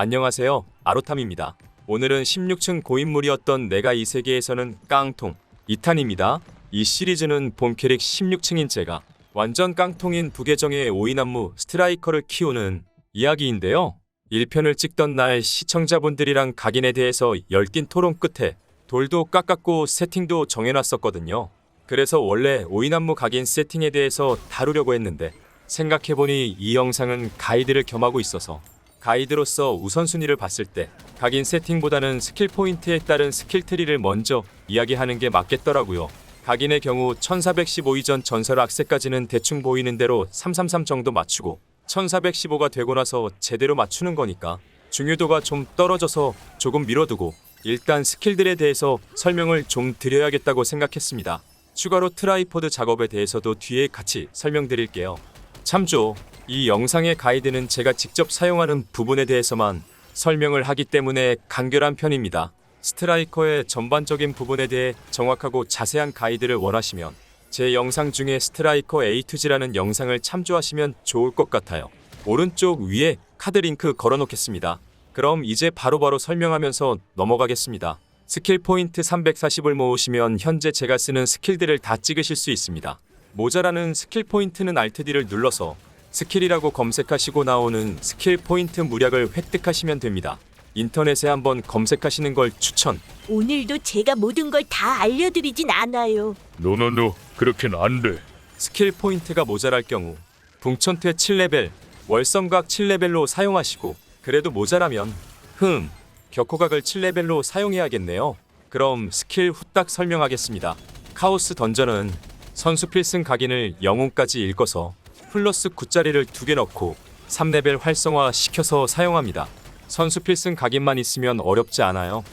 안녕하세요. 아로탐입니다. 오늘은 16층 고인물이었던 내가 이 세계에서는 깡통 2탄입니다. 이 시리즈는 본 캐릭 16층인 제가 완전 깡통인 부계정의 오이난무 스트라이커를 키우는 이야기인데요. 1편을 찍던 날 시청자분들이랑 각인에 대해서 열띤 토론 끝에 돌도 깎았고 세팅도 정해놨었거든요. 그래서 원래 오이난무 각인 세팅에 대해서 다루려고 했는데 생각해보니 이 영상은 가이드를 겸하고 있어서 가이드로서 우선순위를 봤을 때 각인 세팅보다는 스킬 포인트에 따른 스킬 트리를 먼저 이야기하는 게 맞겠더라고요. 각인의 경우 1415 이전 전설 악세까지는 대충 보이는 대로 333 정도 맞추고 1415가 되고 나서 제대로 맞추는 거니까 중요도가 좀 떨어져서 조금 미뤄두고 일단 스킬들에 대해서 설명을 좀 드려야겠다고 생각했습니다. 추가로 트라이포드 작업에 대해서도 뒤에 같이 설명드릴게요. 참조, 이 영상의 가이드는 제가 직접 사용하는 부분에 대해서만 설명을 하기 때문에 간결한 편입니다. 스트라이커의 전반적인 부분에 대해 정확하고 자세한 가이드를 원하시면 제 영상 중에 스트라이커 A to G라는 영상을 참조하시면 좋을 것 같아요. 오른쪽 위에 카드 링크 걸어 놓겠습니다. 그럼 이제 바로 바로 설명하면서 넘어가겠습니다. 스킬 포인트 340을 모으시면 현재 제가 쓰는 스킬들을 다 찍으실 수 있습니다. 모자라는 스킬 포인트는 Alt D를 눌러서 스킬이라고 검색하시고 나오는 스킬 포인트 무략을 획득하시면 됩니다. 인터넷에 한번 검색하시는 걸 추천. 오늘도 제가 모든 걸 다 알려드리진 않아요. 노노노 그렇게는 안 돼. 스킬 포인트가 모자랄 경우 붕천퇴 7레벨, 월성각 7레벨로 사용하시고 그래도 모자라면 흠 격호각을 7레벨로 사용해야겠네요. 그럼 스킬 후딱 설명하겠습니다. 카오스 던전은 선수 필승 각인을 영웅까지 읽어서 플러스 9짜리를 두 개 넣고 3레벨 활성화 시켜서 사용합니다. 선수 필승 각인만 있으면 어렵지 않아요.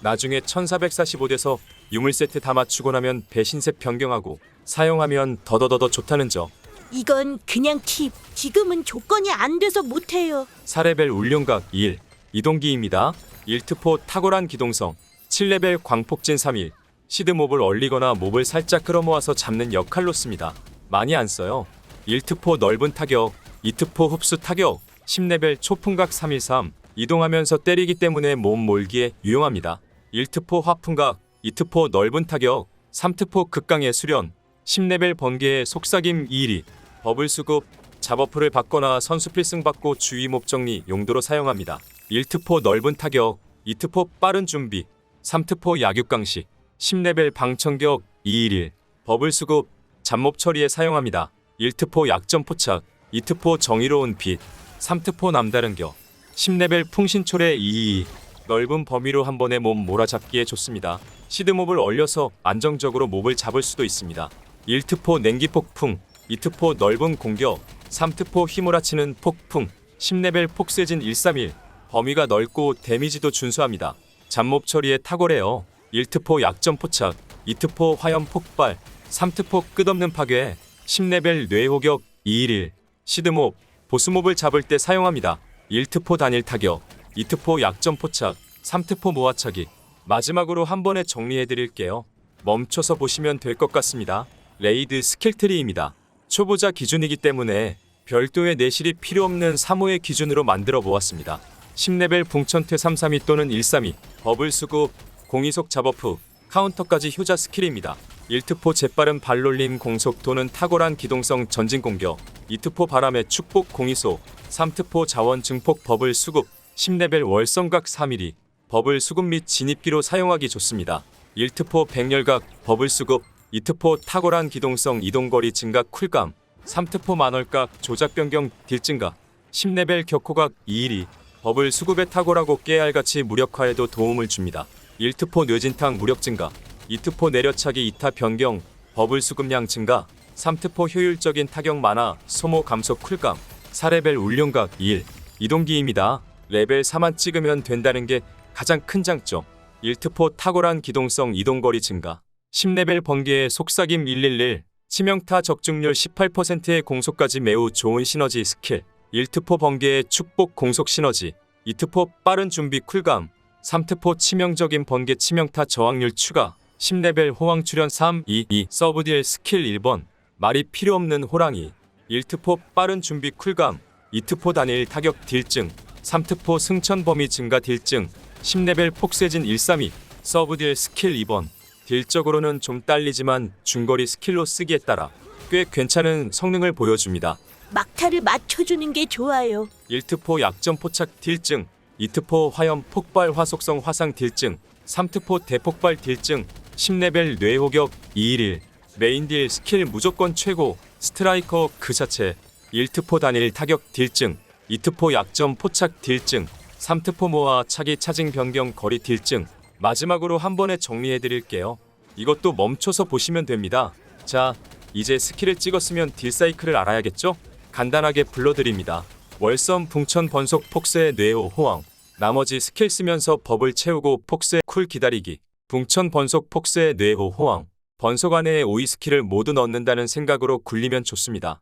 나중에 1445돼서 유물 세트 다 맞추고 나면 배신색 변경하고 사용하면 더더더더 좋다는 점. 이건 그냥 팁. 지금은 조건이 안 돼서 못해요. 4레벨 울룡각 1 이동기입니다. 1특포 탁월한 기동성 7레벨 광폭진 3일 시드몹을 얼리거나 몹을 살짝 끌어모아서 잡는 역할로 씁니다. 많이 안 써요. 1특포 넓은 타격 2특포 흡수 타격 10레벨 초풍각 313 이동하면서 때리기 때문에 몸 몰기에 유용합니다. 1특포 화풍각 2특포 넓은 타격 3특포 극강의 수련 10레벨 번개의 속삭임 2리 버블 수급 잡어프를 받거나 선수 필승 받고 주의 몹 정리 용도로 사용합니다. 1특포 넓은 타격, 2특포 빠른 준비, 3특포 약육강시, 10레벨 방청격 211 버블 수급 잡몹 처리에 사용합니다. 1특포 약점 포착, 2특포 정의로운 빛, 3특포 남다른 격, 10레벨 풍신초래 222 넓은 범위로 한 번에 몸 몰아잡기에 좋습니다. 시드몹을 얼려서 안정적으로 몹을 잡을 수도 있습니다. 1특포 냉기 폭풍, 2특포 넓은 공격, 3특포 휘몰아치는 폭풍, 10레벨 폭세진 131 범위가 넓고 데미지도 준수합니다. 잡몹 처리에 탁월해요. 1특포 약점 포착, 2특포 화염 폭발, 3특포 끝없는 파괴, 10레벨 뇌호격 211 시드몹, 보스몹을 잡을 때 사용합니다. 1특포 단일 타격, 2특포 약점 포착, 3특포 모아차기. 마지막으로 한 번에 정리해 드릴게요. 멈춰서 보시면 될 것 같습니다. 레이드 스킬 트리입니다. 초보자 기준이기 때문에 별도의 내실이 필요 없는 3호의 기준으로 만들어 보았습니다. 10레벨 붕천퇴 332 또는 132, 버블 수급, 공이속 잡어프, 카운터까지 효자 스킬입니다. 1특포 재빠른 발놀림 공속 또는 탁월한 기동성 전진 공격, 2특포 바람의 축복 공이속, 3특포 자원 증폭 버블 수급, 10레벨 월성각 3mm, 버블 수급 및 진입기로 사용하기 좋습니다. 1특포 백열각 버블 수급, 2특포 탁월한 기동성 이동거리 증가 쿨감, 3특포 만월각 조작 변경 딜 증가, 10레벨 격호각 212 버블 수급에 탁월하고 깨알같이 무력화에도 도움을 줍니다. 1특포 뇌진탕 무력 증가, 2특포 내려차기 2타 변경 버블 수급량 증가, 3특포 효율적인 타격 만화 소모 감소 쿨감, 4레벨 울룡각 1 이동기입니다. 레벨 4만 찍으면 된다는 게 가장 큰 장점. 1특포 탁월한 기동성 이동거리 증가, 10레벨 번개의 속삭임 111, 치명타 적중률 18%의 공속까지 매우 좋은 시너지 스킬, 1특포 번개의 축복 공속 시너지, 2특포 빠른 준비 쿨감, 3특포 치명적인 번개 치명타 저항률 추가, 10레벨 호황 출현 3, 2, 2 서브 딜 스킬 1번, 말이 필요 없는 호랑이, 1특포 빠른 준비 쿨감, 2특포 단일 타격 딜증, 3특포 승천 범위 증가 딜증. 10레벨 폭세진 132 서브 딜 스킬 2번. 딜적으로는 좀 딸리지만 중거리 스킬로 쓰기에 따라 꽤 괜찮은 성능을 보여줍니다. 막타를 맞춰주는 게 좋아요. 1특포 약점 포착 딜증. 2특포 화염 폭발 화속성 화상 딜증. 3특포 대폭발 딜증 10레벨 뇌호격 211 메인 딜 스킬 무조건 최고 스트라이커 그 자체 1특포 단일 타격 딜증 2특포 약점 포착 딜증 3특포 모아 차기 차징 변경 거리 딜증 마지막으로 한 번에 정리해 드릴게요. 이것도 멈춰서 보시면 됩니다. 자, 이제 스킬을 찍었으면 딜 사이클을 알아야겠죠? 간단하게 불러드립니다. 월섬 붕천 번속 폭세 뇌호 호황 나머지 스킬 쓰면서 법을 채우고 폭세 쿨 기다리기 붕천 번속 폭세 뇌호 호황 번속 안에 오이 스킬을 모두 넣는다는 생각으로 굴리면 좋습니다.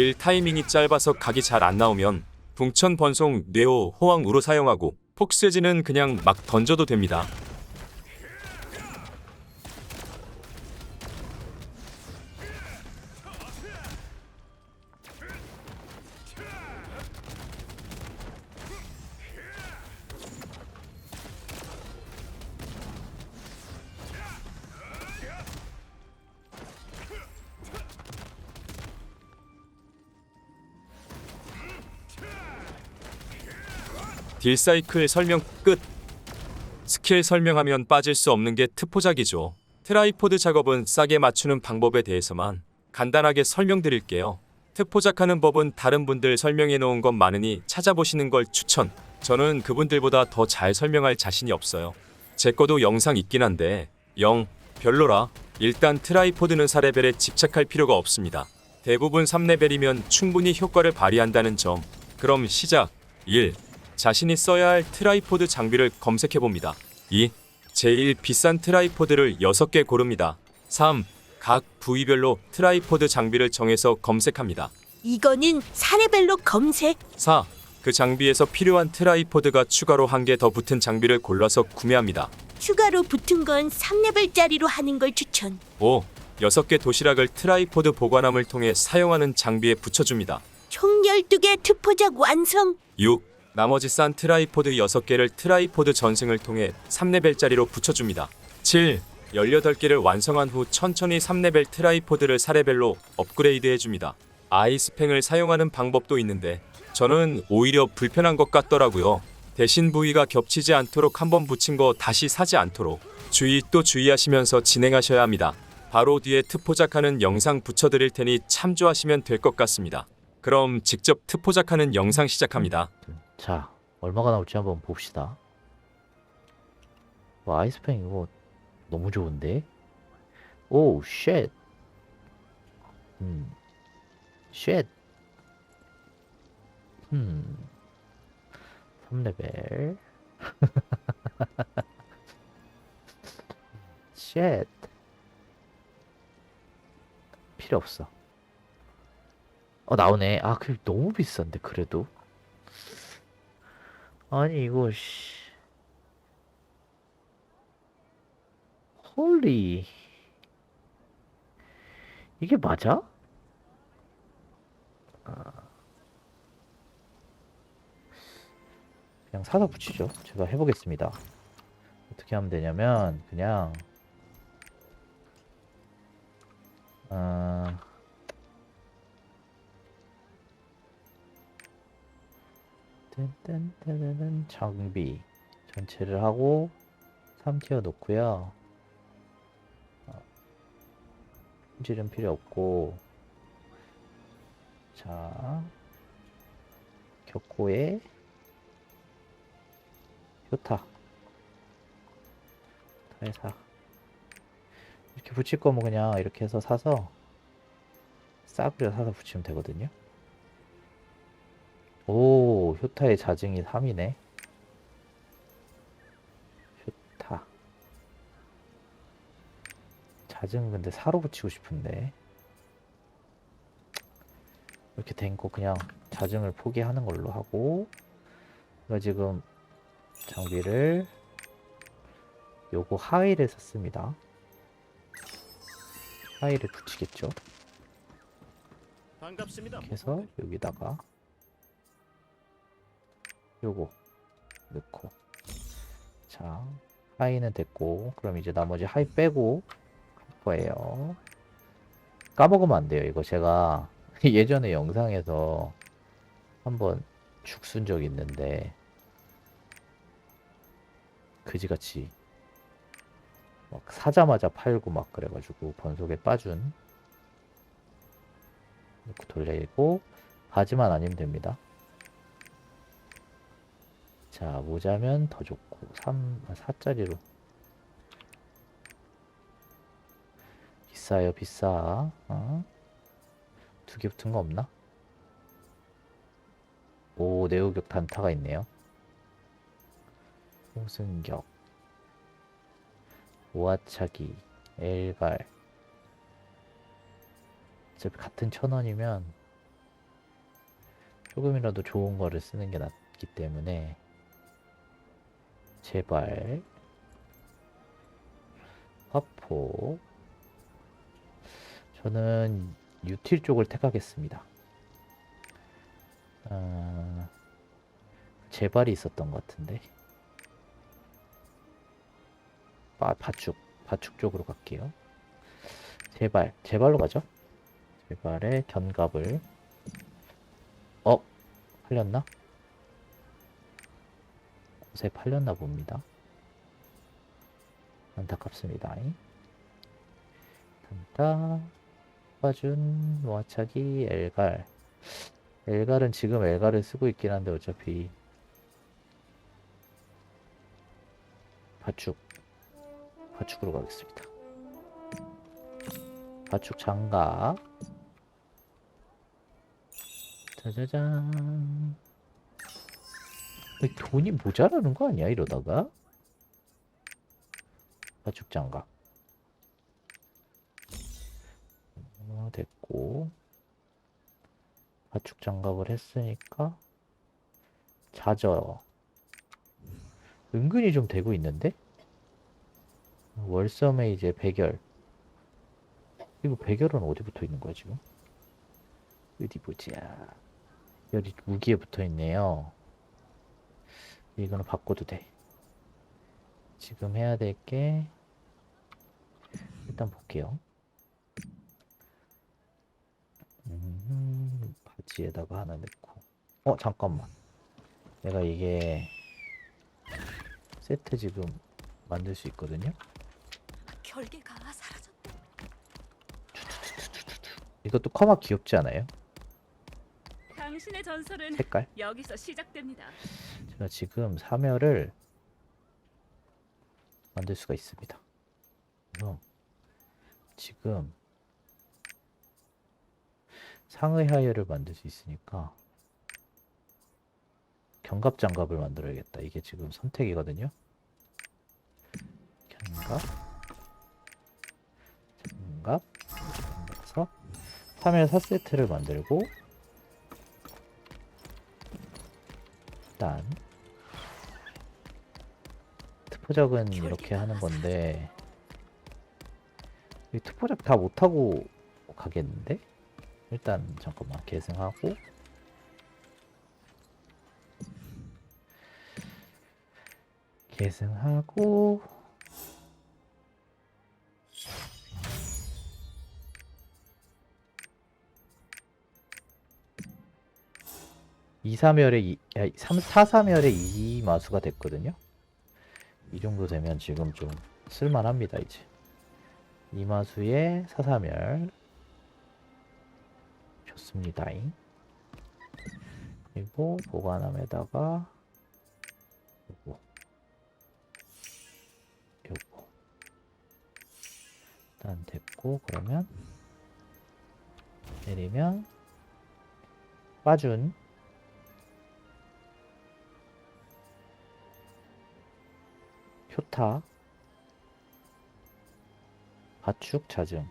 딜 타이밍이 짧아서 각이 잘 안 나오면 붕천 번송 뇌호 호황으로 사용하고 폭세지는 그냥 막 던져도 됩니다. 딜 사이클 설명 끝. 스킬 설명하면 빠질 수 없는 게 트포작이죠. 트라이포드 작업은 싸게 맞추는 방법에 대해서만 간단하게 설명드릴게요. 트포작하는 법은 다른 분들 설명해 놓은 것 많으니 찾아보시는 걸 추천. 저는 그분들보다 더 잘 설명할 자신이 없어요. 제 거도 영상 있긴 한데 영 별로라. 일단 트라이포드는 4레벨에 집착할 필요가 없습니다. 대부분 3레벨이면 충분히 효과를 발휘한다는 점. 그럼 시작. 1. 자신이 써야 할 트라이포드 장비를 검색해 봅니다. 2. 제일 비싼 트라이포드를 6개 고릅니다. 3. 각 부위별로 트라이포드 장비를 정해서 검색합니다. 이거는 사레벨로 검색. 4. 그 장비에서 필요한 트라이포드가 추가로 한 개 더 붙은 장비를 골라서 구매합니다. 추가로 붙은 건 3레벨짜리로 하는 걸 추천. 5. 6개 도시락을 트라이포드 보관함을 통해 사용하는 장비에 붙여줍니다. 총 12개 투포작 완성. 6. 나머지 싼 트라이포드 6개를 트라이포드 전승을 통해 3레벨짜리로 붙여줍니다. 7. 18개를 완성한 후 천천히 3레벨 트라이포드를 4레벨로 업그레이드 해줍니다. 아이스팽을 사용하는 방법도 있는데 저는 오히려 불편한 것 같더라고요. 대신 부위가 겹치지 않도록 한번 붙인 거 다시 사지 않도록 주의 또 주의하시면서 진행하셔야 합니다. 바로 뒤에 트포작하는 영상 붙여드릴 테니 참조하시면 될 것 같습니다. 그럼 직접 트포작하는 영상 시작합니다. 자, 얼마가 나올지 한번 봅시다. 와, 아이스팽 이거 너무 좋은데? 오, 쉣. 음. 쉣. 음. 3레벨. 쉣. 필요 없어. 어, 나오네. 아, 그 너무 비싼데, 그래도. 아니 이거 씨. 홀리. 이게 맞아? 아. 그냥 사다 붙이죠. 제가 해보겠습니다. 어떻게 하면 되냐면 그냥 아 딴딴따다단 장비 전체를 하고 3티어 놓고요. 어, 품질은 필요 없고. 자 격고에 효타. 타에사. 이렇게 붙일 거면 그냥 이렇게 해서 사서 싸구려 사서 붙이면 되거든요 오, 효타의 자증이 3이네. 효타. 자증 근데 사로 붙이고 싶은데 이렇게 된 거 그냥 자증을 포기하는 걸로 하고 이거 지금 장비를 요거 하위를 썼습니다 하위를 붙이겠죠 반갑습니다. 이렇게 해서 여기다가 요거 넣고. 자 하이는 됐고 그럼 이제 나머지 하이 빼고 할 거예요. 까먹으면 안 돼요. 이거 제가 예전에 영상에서 한번 죽순 적 있는데 그지같이 막 사자마자 팔고 막 그래가지고 번속에 빠준 이렇게 돌리고 바지만 아니면 됩니다. 자 모자면 더 좋고 3, 4짜리로. 비싸요 비싸. 어? 두개 붙은 거 없나? 오 내우격 단타가 있네요. 홍승격. 오아차기 엘갈. 어차피 같은 천 원이면 조금이라도 좋은 거를 쓰는 게 낫기 때문에 제발 화포 저는 유틸 쪽을 택하겠습니다. 아, 제발이 있었던 것 같은데 바, 바축 바축 쪽으로 갈게요. 제발 제발로 가죠. 제발의 견갑을 어? 팔렸나? 곳에 팔렸나 봅니다. 안타깝습니다. 단타 빠준 모아차기 엘갈 엘갈은 지금 엘갈을 쓰고 있긴 한데 어차피 바축 바축으로 가겠습니다. 바축 장갑 짜자잔. 왜 돈이 모자라는 거 아니야, 이러다가? 가축 장갑. 어, 됐고. 가축 장갑을 했으니까. 자저. 은근히 좀 되고 있는데? 월섬에 이제 백열. 이거 백열은 어디 붙어 있는 거야, 지금? 어디 보자. 여기 무기에 붙어 있네요. 이거는 바꿔도 돼. 지금 해야 될 게 일단 볼게요. 음, 바지에다가 하나 넣고. 어, 잠깐만. 내가 이게 세트 지금 만들 수 있거든요. 결계가 사라졌다. 이것도 커마 귀엽지 않아요? 당신의 전설은 색깔? 여기서 시작됩니다. 제가 지금 사멸을 만들 수가 있습니다. 그래서 지금 상의 하이어를 만들 수 있으니까 견갑 장갑을 만들어야겠다. 이게 지금 선택이거든요. 견갑 장갑 그래서 3일 4세트를 만들고 일단 특포작은 이렇게 하는 건데 이 특포작 다 못하고 가겠는데? 일단 잠깐만 계승하고 계승하고 이사멸에 이, 아, 3, 4사멸에 2마수가 됐거든요. 이 정도 되면 지금 좀 쓸만합니다, 이제. 이마수에 사사멸. 좋습니다잉. 그리고 보관함에다가 요거. 요거. 일단 됐고, 그러면 내리면 빠준 표타. 가축 자증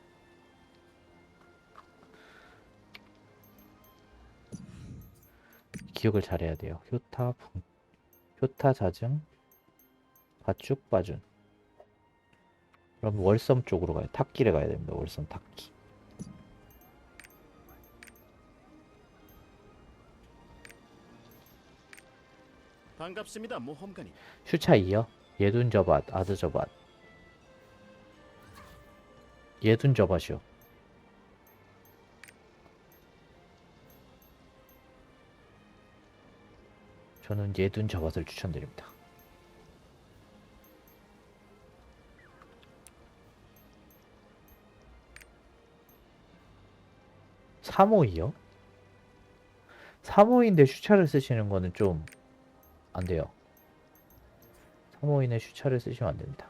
기억을 잘해야 돼요. 효타 붕 효타 자증 가축 빠준. 그럼 월섬 쪽으로 가요. 탁길에 가야 됩니다. 월섬 탁기. 반갑습니다, 모험가님. 슈차 이어 예둔 저밭 아드 저밭. 예둔 저밭이요. 저는 예둔 저밭을 추천드립니다. 삼호이요? 3호인데 슈차를 쓰시는 거는 좀 안 돼요. 3호인의 슈차를 쓰시면 안 됩니다.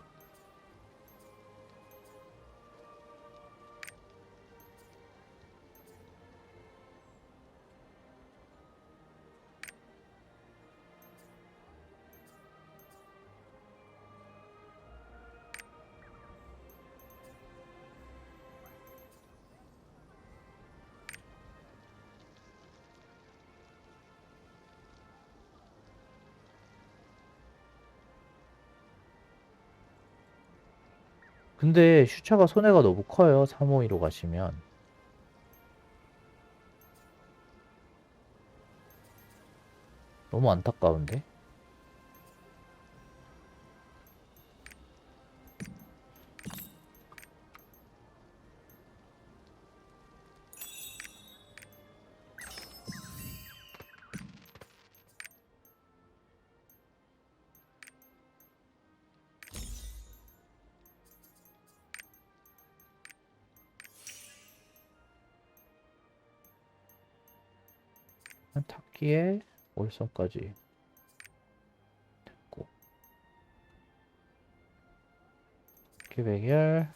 근데 슈차가 손해가 너무 커요. 352로 가시면. 너무 안타까운데? 탁기에 월성까지 됐고 기백열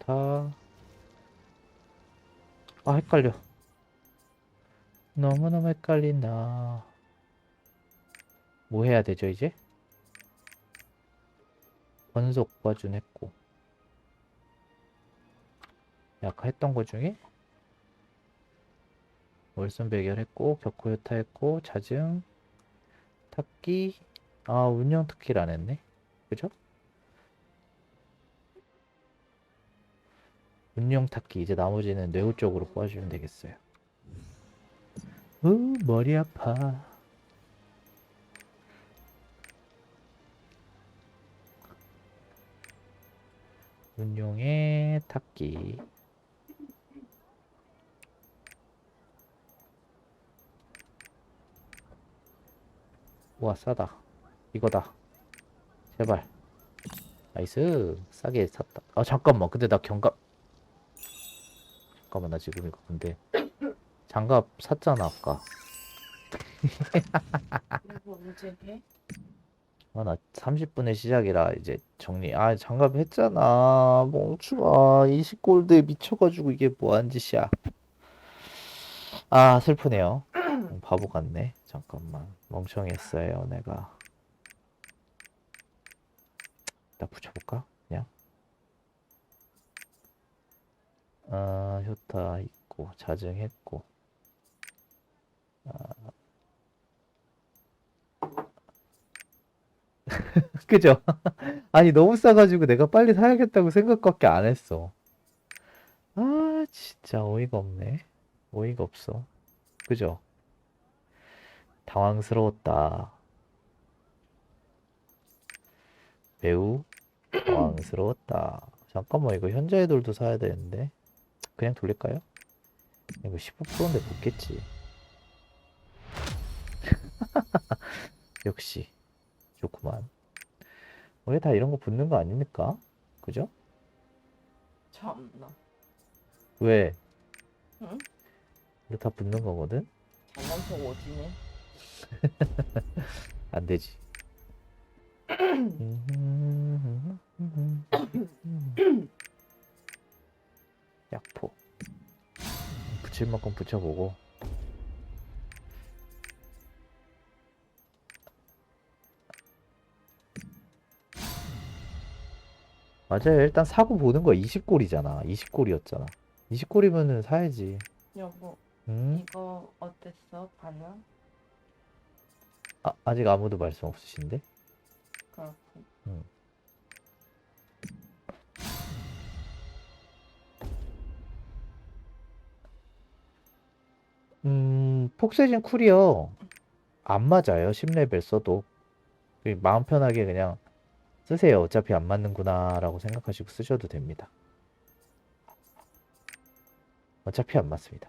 다 아, 헷갈려. 너무너무 헷갈린다. 뭐 해야 되죠, 이제? 번속 과준 했고. 아까 했던 거 중에 월선 배결했고 격후요타 했고 자증 탁기. 아 운영 특기를 안 했네. 그죠? 운영 탁기. 이제 나머지는 뇌우 쪽으로 뽑아주면 되겠어요. 으 머리 아파. 운용의 탁기 우와 싸다. 이거다. 제발. 나이스. 싸게 샀다. 아 잠깐만. 근데 나 경갑. 잠깐만 나 지금 이거 근데 장갑 샀잖아 아까. 그리고 언제 해? 아나 30분의 시작이라 이제 정리. 아 장갑 했잖아. 멍충아 20골드에 미쳐가지고 이게 뭐한 짓이야. 아 슬프네요 바보 같네 잠깐만 멍청했어요 내가 나 붙여볼까 그냥 아 효타 있고 자증했고 그죠? 아니 너무 싸가지고 내가 빨리 사야겠다고 생각밖에 안 했어. 아 진짜 어이가 없네. 어이가 없어. 그죠? 당황스러웠다. 매우 당황스러웠다. 잠깐만 이거 현자의 돌도 사야 되는데 그냥 돌릴까요? 이거 15%인데 붙겠지. 역시 좋구만. 원래 다 이런 거 붙는 거 아닙니까? 그죠? 참나. 왜? 응? 이거 다 붙는 거거든? 장난쳐 오지네. 안 되지. 약포. 붙일 만큼 붙여보고. 맞아요. 일단 사고 보는 거 20골이잖아. 20골이었잖아. 20골이면은 사야지. 여보, 음? 이거 어땠어? 반응? 아, 아직 아무도 말씀 없으신데? 그렇고. 음, 폭세진 쿨이요. 안 맞아요. 10레벨 써도. 그 마음 편하게 그냥 쓰세요. 어차피 안 맞는구나 라고 생각하시고 쓰셔도 됩니다. 어차피 안 맞습니다.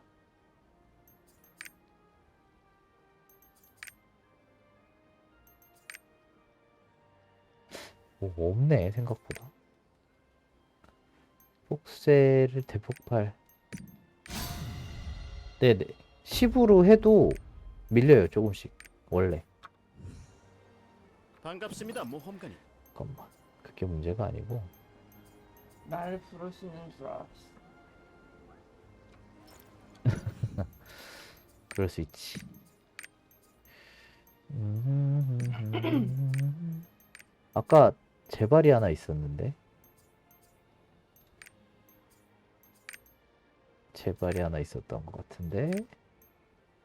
오, 없네, 생각보다. 폭세를 대폭발. 네네. 10으로 해도 밀려요, 조금씩. 원래. 반갑습니다, 모험가님. 잠깐만. 그게 문제가 아니고. 나를 부르시는 줄 알았어. 그럴 수 있지. 음. 아까 제발이 하나 있었는데. 제발이 하나 있었던 것 같은데.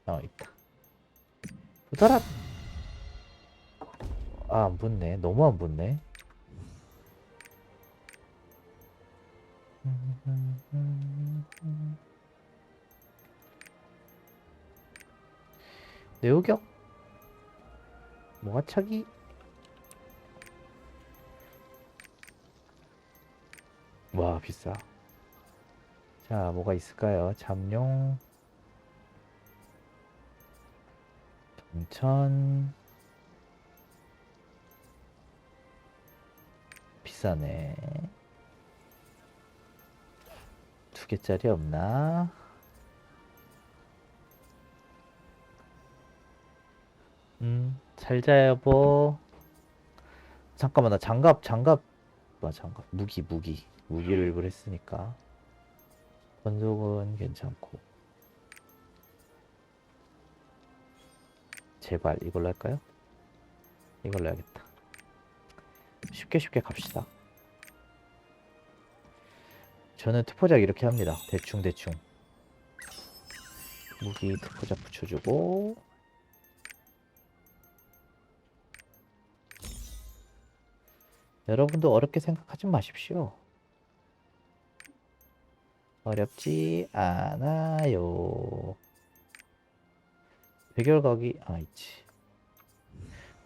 아, 있다. 붙어라! 아, 안 붙네. 너무 안 붙네. 내우격 모아차기 와 비싸. 자 뭐가 있을까요? 잠룡. 동천. 비싸네. 두 개짜리 없나? 음, 잘 자, 여보. 잠깐만, 나 장갑, 장갑. 뭐, 장갑. 무기, 무기. 무기를 일부러 했으니까. 번속은 괜찮고. 제발, 이걸로 할까요? 이걸로 해야겠다. 쉽게 쉽게 갑시다. 저는 투포작 이렇게 합니다. 대충, 대충. 무기 투포작 붙여주고. 여러분도 어렵게 생각하지 마십시오. 어렵지 않아요. 백열각이 아 있지.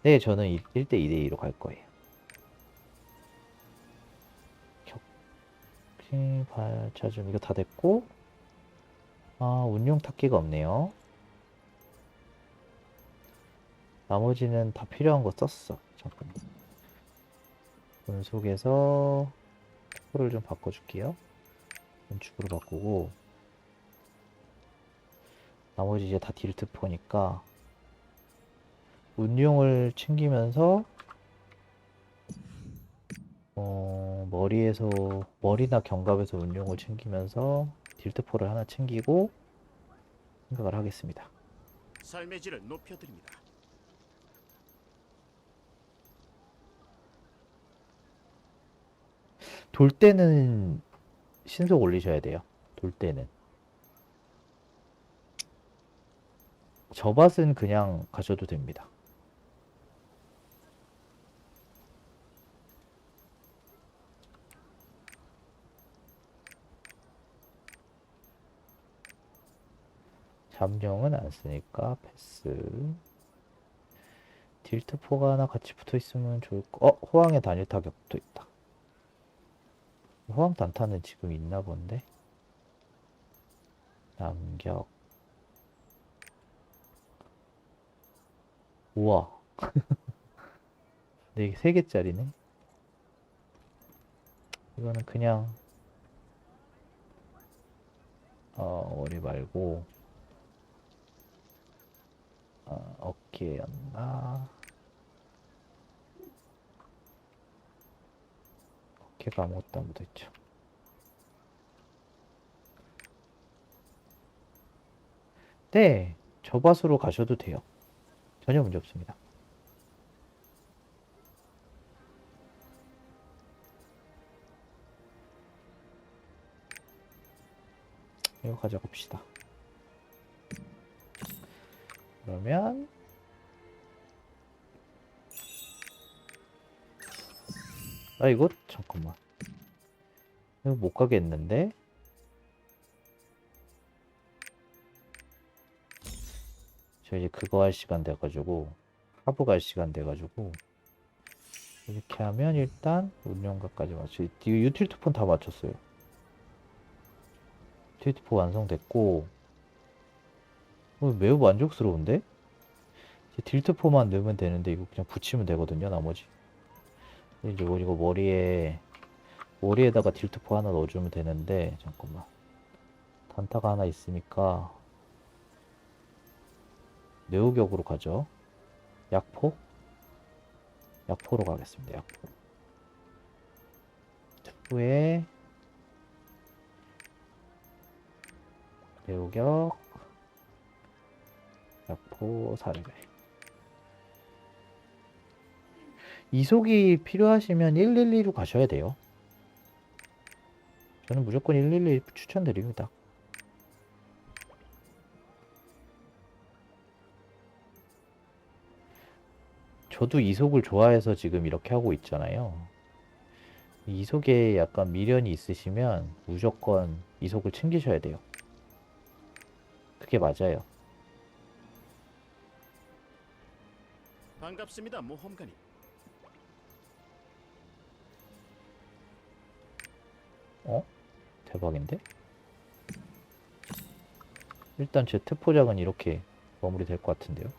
네, 저는 1대 2대 2로 갈 거예요. 격히 발차좀 이거 다 됐고 아 운용 탁기가 없네요. 나머지는 다 필요한 거 썼어. 잠깐만. 분속에서 투표를 좀 바꿔줄게요. 건축으로 바꾸고 나머지 이제 다 딜트 포니까 운용을 챙기면서 어, 머리에서 머리나 견갑에서 운용을 챙기면서 딜트포를 하나 챙기고 생각을 하겠습니다. 삶의 질을 높여드립니다. 돌 때는 신속 올리셔야 돼요. 돌 때는. 저밭은 그냥 가셔도 됩니다. 잠룡은 안 쓰니까 패스. 딜트 포가 하나 같이 붙어 있으면 좋을 거. 어, 호황의 단일 타격 붙어 있다. 호황 단타는 지금 있나 본데. 남격. 우와. 네, 세 개짜리네. 이거는 그냥 어, 머리 말고 어, 어깨였나? 걔가 아무것도 안 붙어있죠. 네 저밭으로 가셔도 돼요. 전혀 문제 없습니다. 이거 가져갑시다. 그러면 아 이거? 잠깐만. 이거 못 가겠는데? 저 이제 그거 할 시간 돼가지고 하부 갈 시간 돼가지고 이렇게 하면 일단 운영가까지 맞춰 이거 유틸트 폰 다 맞췄어요. 유틸트 폰 완성됐고 어, 매우 만족스러운데? 이제 딜트 포만 넣으면 되는데 이거 그냥 붙이면 되거든요 나머지 이제 이거 머리에 머리에다가 딜트포 하나 넣어주면 되는데 잠깐만. 단타가 하나 있으니까 네오격으로 가죠. 약포? 약포로 가겠습니다 약포. 후에 네오격 약포 사례 이속이 필요하시면 112로 가셔야 돼요. 저는 무조건 112 추천드립니다. 저도 이속을 좋아해서 지금 이렇게 하고 있잖아요. 이속에 약간 미련이 있으시면 무조건 이속을 챙기셔야 돼요. 그게 맞아요. 반갑습니다, 모험가님. 어? 대박인데? 일단 제 특포작은 이렇게 마무리 될 것 같은데요.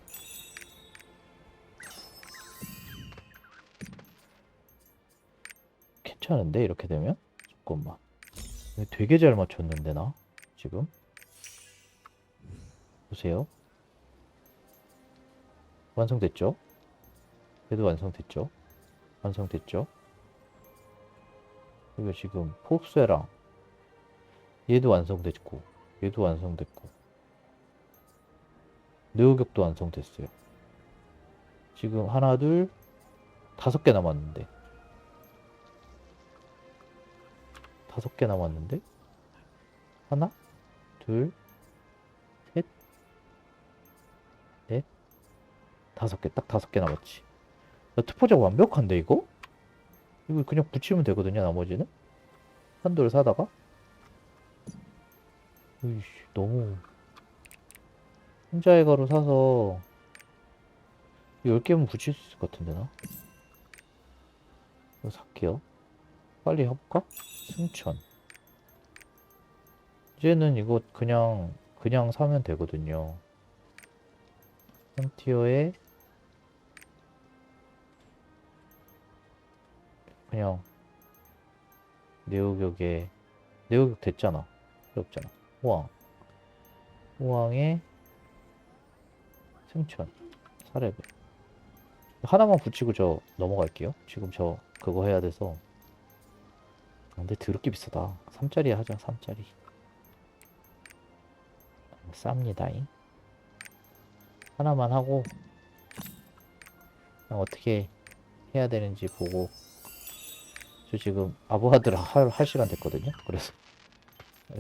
괜찮은데 이렇게 되면? 잠깐만. 되게 잘 맞췄는데 나 지금 보세요. 완성됐죠? 얘도 완성됐죠? 완성됐죠? 이거 지금 폭쇠랑 얘도 완성됐고 얘도 완성됐고 네오격도 완성됐어요. 지금 하나 둘 다섯 개 남았는데 다섯 개 남았는데 하나 둘 셋 넷 다섯 개 딱 다섯 개 남았지. 나 특포작 완벽한데 이거? 이거 그냥 붙이면 되거든요 나머지는? 한돌 사다가? 으이씨 너무. 혼자의 가루 사서 10개면 붙일 수 있을 것 같은데 나? 이거 살게요. 빨리 해볼까? 승천. 이제는 이거 그냥 그냥 사면 되거든요. 3티어에 그냥 네오격에 네오격 됐잖아. 필요 없잖아. 호황. 호황에 승천 사례배. 하나만 붙이고 저 넘어갈게요. 지금 저 그거 해야 돼서. 아, 근데 드럽게 비싸다. 3짜리 하자 3짜리. 쌉니다잉. 하나만 하고 어떻게 해야 되는지 보고 저 지금 아부하드라 할, 할 시간 됐거든요. 그래서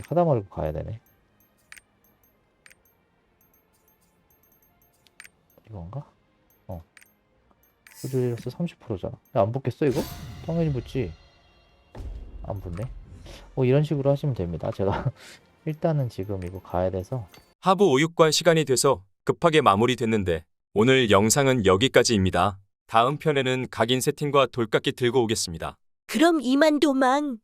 하다 말고 가야 되네. 이건가? 어. 후주리로스 30%잖아. 야, 안 붙겠어 이거? 당연히 붙지. 안 붙네. 뭐 이런 식으로 하시면 됩니다. 제가 일단은 지금 이거 가야 돼서 하부 오육관 시간이 돼서 급하게 마무리됐는데 오늘 영상은 여기까지입니다. 다음 편에는 각인 세팅과 돌깎이 들고 오겠습니다. 그럼 이만 도망.